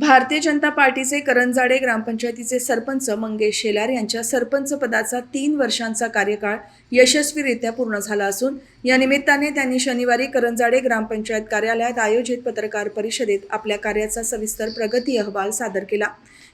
भारतीय जनता पार्टीचे करंजाडे ग्रामपंचायतीचे सरपंच मंगेश शेलार यांच्या सरपंच पदाचा तीन वर्षांचा कार्यकाळ यशस्वीरित्या पूर्ण झाला असून या निमित्ताने त्यांनी शनिवारी करंजाडे ग्रामपंचायत कार्यालयात आयोजित पत्रकार परिषदेत आपल्या कार्याचा सविस्तर प्रगती अहवाल सादर केला.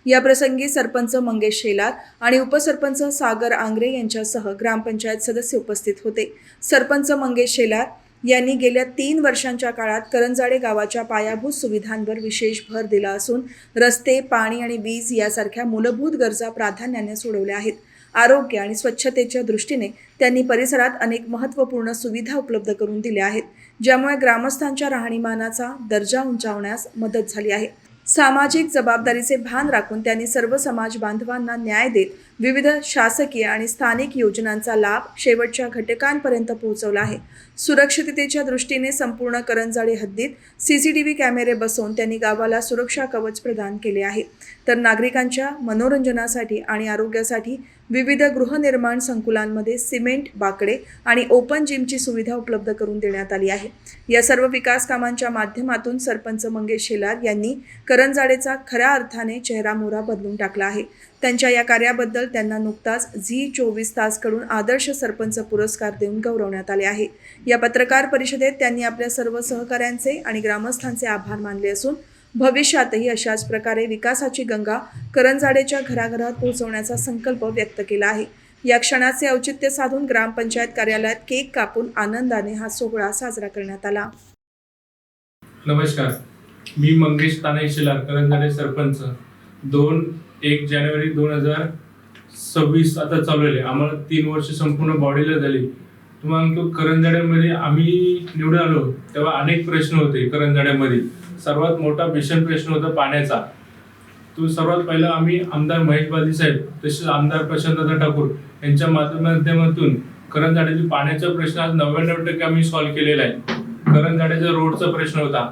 या प्रसंगी सरपंच मंगेश शेलार आणि उपसरपंच सागर आंग्रे यांच्यासह ग्रामपंचायत सदस्य उपस्थित होते. सरपंच मंगेश शेलार यांनी गेल्या तीन वर्षांच्या काळात करंजाडे गावाच्या पायाभूत सुविधांवर विशेष भर दिला असून रस्ते पाणी आणि वीज यासारख्या मूलभूत गरजा प्राधान्याने सोडवल्या आहेत. आरोग्य आणि स्वच्छतेच्या दृष्टीने त्यांनी परिसरात अनेक महत्त्वपूर्ण सुविधा उपलब्ध करून दिल्या आहेत ज्यामुळे ग्रामस्थांच्या राहणीमानाचा दर्जा उंचावण्यास मदत झाली आहे. सामाजिक जबाबदारीचे भान राखून त्यांनी सर्व समाज बांधवांना न्याय देत विविध शासकीय आणि स्थानिक योजनांचा लाभ शेवटच्या घटकांपर्यंत पोहोचवला आहे. सुरक्षिततेच्या दृष्टीने संपूर्ण करंजाडे हद्दीत सी सी टी व्ही कॅमेरे बसवून त्यांनी गावाला सुरक्षा कवच प्रदान केले आहे. तर नागरिकांच्या मनोरंजनासाठी आणि आरोग्यासाठी विविध गृहनिर्माण संकुलांमध्ये सिमेंट बाकडे आणि ओपन जिमची सुविधा उपलब्ध करून देण्यात आली आहे. या सर्व विकास कामांच्या माध्यमातून सरपंच मंगेश शेलार यांनी करंजाडेचा खऱ्या अर्थाने चेहरामोहरा बदलून टाकला आहे. त्यांच्या या कार्याबद्दल त्यांना नुकताच झी चोवीस तासकडून आदर्श सरपंच पुरस्कार देऊन गौरवण्यात आले आहे. या पत्रकार परिषदेत त्यांनी आपल्या सर्व सहकाऱ्यांचे आणि ग्रामस्थांचे आभार मानले असून भविष्यातही अशाच प्रकारे विकासाची गंगा करंजाडेच्या घराघरात पोहोचवण्याचा संकल्प व्यक्त केला आहे. या क्षणाचे औचित्य साधून ग्रामपंचायत कार्यालयात केक कापून आनंदाने हा सोहळा साजरा करण्यात आला. नमस्कार. मी मंगेश ताने शिलार करंजाडे सरपंच. दोन एक जानेवारी दोन हजार सव्वीस आता आहे. आम्हाला तीन वर्ष संपूर्ण बॉडीला झाली. मग करंजाड्यामध्ये आम्ही निवडून आलो तेव्हा अनेक प्रश्न होते करंजाड्यामध्ये सर्वात मोठा भीषण प्रश्न होता पाण्याचा. तो सर्वात पहिला आम्ही आमदार महेश बाजी साहेब तसेच आमदार प्रशांतदा ठाकूर यांच्या माध्यमातून करंजाड्यातील पाण्याचा प्रश्न आज नव्याण्णव टक्के आम्ही सॉल्व्ह केलेला आहे करंजाड्याचा रोडचा प्रश्न होता.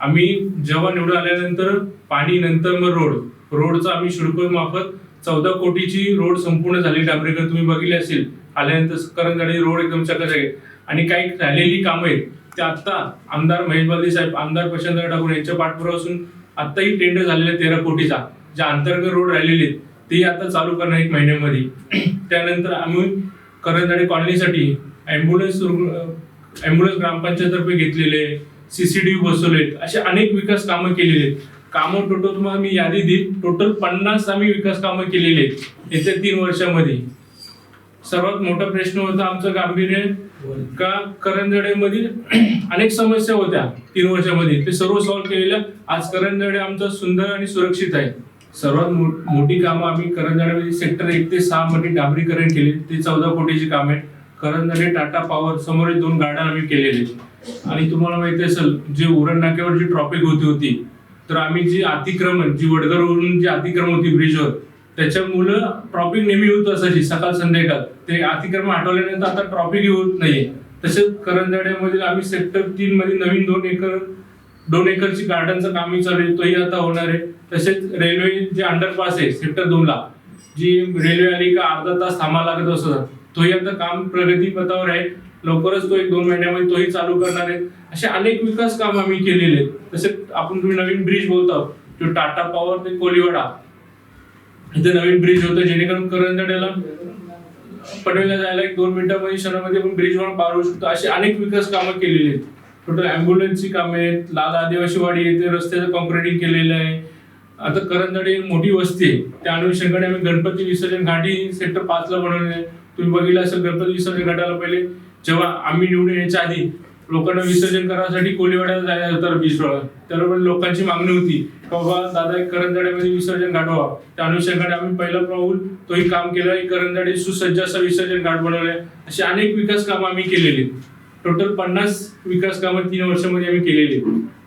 आम्ही जेव्हा निवडून आल्यानंतर पाणी नंतर मग रोड रोडचा आम्ही शुल्क मार्फत चौदा कोटीची रोड संपूर्ण झाली. डांबरेकर तुम्ही बघितले असेल. आल्यानंतर करंजाडी रोड एकदम चकाचक आहे. आणि काही राहिलेली कामं आहेत ते आता आमदार महेश बालदी साहेब आमदार प्रशांतराव ठाकूर यांच्या पाठपुरावा असून आत्ताही टेंडर झालेला तेरा कोटीचा. ज्या अंतर्गत रोड राहिलेले आहेत ते आता चालू करणार एक महिन्यामध्ये. त्यानंतर आम्ही करंजाडी कॉलनीसाठी ॲम्ब्युलन्स ॲम्ब्युलन्स ग्रामपंचायतर्फे घेतलेले सीसीटीव्ही बसवलेत असे अनेक विकास कामं केलेली आहेत. कामं टोटल तुम्हाला मी यादी देईल. टोटल पन्नास आम्ही विकास कामं केलेली आहेत येत्या तीन वर्षामध्ये. सर्वात मोठा प्रश्न होता आमचं गांभीर्य का? करंजडेमधील अनेक समस्या होत्या तीन वर्षामध्ये. ते सर्व सॉल्व्ह केलेल्या. आज करंजडे आमचं सुंदर आणि सुरक्षित आहे. सर्वात मोठी कामं आम्ही करंजड्यामध्ये सेक्टर एक ते सहा मध्ये डांबरीकरण केले. ते चौदा कोटीची काम आहेत करंजडे टाटा पॉवर समोर दोन गार्डन आम्ही केलेले. आणि तुम्हाला माहिती असेल जे उरण नाक्यावर जी ट्रॉफिक होती होती तर आम्ही जी अतिक्रमण जी वडगरवरून जी अतिक्रमण होती ब्रिजवर त्याच्यामुळं ट्रॉफिक नेहमी होत असायची सकाळ संध्याकाळ. ते अतिक्रमण हटवल्यानंतर आता ट्रॉफिक होत नाहीये. तसेच करंजाड्यामध्ये आम्ही सेक्टर तीन मध्ये नवीन दोन एकर दोन एकरची गार्डनचं कामही चालू आहे तोही आता होणार आहे. तसेच रेल्वे जे अंडरपास आहे सेक्टर दोनला जी रेल्वे आली का अर्धा तास थांबा लागत असत तोही आता काम प्रगतीपथावर आहे. लवकरच तो एक दोन महिन्यामध्ये तोही चालू करणार आहे. असे अनेक विकास काम आम्ही केलेले आहेत. तसेच आपण तुम्ही नवीन ब्रिज बोलतो जो टाटा पॉवर ते कोलिवाडा इथे नवीन ब्रिज होतं जेणेकरून करंजाड्याला पनवेलला जायला एक दोन मिनिटांमध्ये शहरामध्ये पण ब्रिजवर पार होऊ शकतो. अशी अनेक विकास कामं केलेली आहेत. टोटल अँब्युलन्सची कामे आहेत लाल आदिवासी वाडी येथे रस्त्याचं कॉन्क्रिटिंग केलेलं आहे. आता करंजाडी एक मोठी वस्ती आहे. त्या अनुषंगाने आम्ही गणपती विसर्जन घाटी सेक्टर पाचला बनवले तुम्ही बघितलं असेल गणपती विसर्जन घाटाला पहिले जेव्हा आम्ही निवडून यायच्या आधी लोकांना विसर्जन करण्यासाठी कोलीवाड्याला जायला होतं बीचवर त्याबरोबर लोकांची मागणी होती की बाबा दादा एक करंजाड्यामध्ये विसर्जन घाट व्हावा त्या अनुषंगाने आम्ही पहिला पाऊल तोही काम केलं. एक सुसज्ज असं विसर्जन घाट बनवलंय अशी अनेक विकास कामं आम्ही केलेली. टोटल पन्नास विकास कामं तीन वर्षामध्ये आम्ही केलेली.